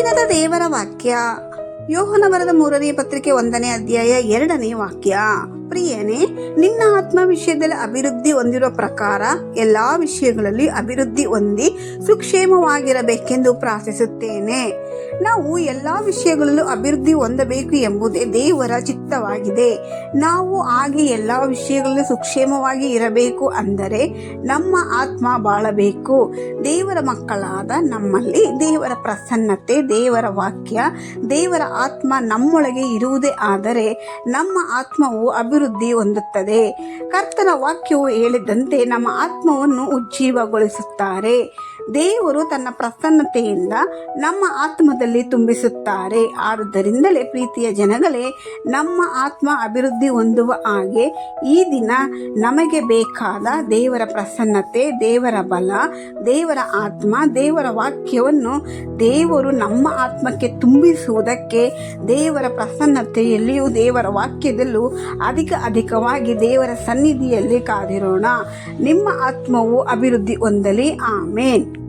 ದಿನದ ದೇವರ ವಾಕ್ಯ. ಯೋಹನ ಬರದ ಮೂರನೇ ಪತ್ರಿಕೆ ಒಂದನೇ ಅಧ್ಯಾಯ ಎರಡನೇ ವಾಕ್ಯ. ಪ್ರಿಯನೇ, ನಿನ್ನ ಆತ್ಮ ವಿಷಯದಲ್ಲಿ ಅಭಿವೃದ್ಧಿ ಹೊಂದಿರುವ ಪ್ರಕಾರ ಎಲ್ಲಾ ವಿಷಯಗಳಲ್ಲಿ ಅಭಿವೃದ್ಧಿ ಹೊಂದಿ ಸುಕ್ಷೇಮವಾಗಿರಬೇಕೆಂದು ಪ್ರಾರ್ಥಿಸುತ್ತೇನೆ. ನಾವು ಎಲ್ಲಾ ವಿಷಯಗಳಲ್ಲೂ ಅಭಿವೃದ್ಧಿ ಹೊಂದಬೇಕು ಎಂಬುದೇ ದೇವರ ಚಿತ್ತವಾಗಿದೆ. ನಾವು ಹಾಗೆ ಎಲ್ಲಾ ವಿಷಯಗಳಲ್ಲೂ ಸುಕ್ಷೇಮವಾಗಿ ಇರಬೇಕು ಅಂದರೆ ನಮ್ಮ ಆತ್ಮ ಬಾಳಬೇಕು. ದೇವರ ಮಕ್ಕಳಾದ ನಮ್ಮಲ್ಲಿ ದೇವರ ಪ್ರಸನ್ನತೆ, ದೇವರ ವಾಕ್ಯ, ದೇವರ ಆತ್ಮ ನಮ್ಮೊಳಗೆ ಇರುವುದೇ ಆದರೆ ನಮ್ಮ ಆತ್ಮವು ಅಭಿವೃದ್ಧಿ ಹೊಂದುತ್ತದೆ. ಕರ್ತನ ವಾಕ್ಯವು ಹೇಳಿದಂತೆ ನಮ್ಮ ಆತ್ಮವನ್ನು ಉಜ್ಜೀವಗೊಳಿಸುತ್ತಾರೆ. ದೇವರು ತನ್ನ ಪ್ರಸನ್ನತೆಯಿಂದ ನಮ್ಮ ಆತ್ಮದಲ್ಲಿ ತುಂಬಿಸುತ್ತಾರೆ. ಆದುದರಿಂದಲೇ ಪ್ರೀತಿಯ ಜನಗಳೇ, ನಮ್ಮ ಆತ್ಮ ಅಭಿವೃದ್ಧಿ ಹೊಂದುವ ಹಾಗೆ ಈ ದಿನ ನಮಗೆ ಬೇಕಾದ ದೇವರ ಪ್ರಸನ್ನತೆ, ದೇವರ ಬಲ, ದೇವರ ಆತ್ಮ, ದೇವರ ವಾಕ್ಯವನ್ನು ದೇವರು ನಮ್ಮ ಆತ್ಮಕ್ಕೆ ತುಂಬಿಸುವುದಕ್ಕೆ ದೇವರ ಪ್ರಸನ್ನತೆಯಲ್ಲಿಯೂ ದೇವರ ವಾಕ್ಯದಲ್ಲೂ ಅಧಿಕ ಅಧಿಕವಾಗಿ ದೇವರ ಸನ್ನಿಧಿಯಲ್ಲಿ ಕಾದಿರೋಣ. ನಿಮ್ಮ ಆತ್ಮವು ಅಭಿವೃದ್ಧಿ ಹೊಂದಲಿ. ಆಮೇನ್.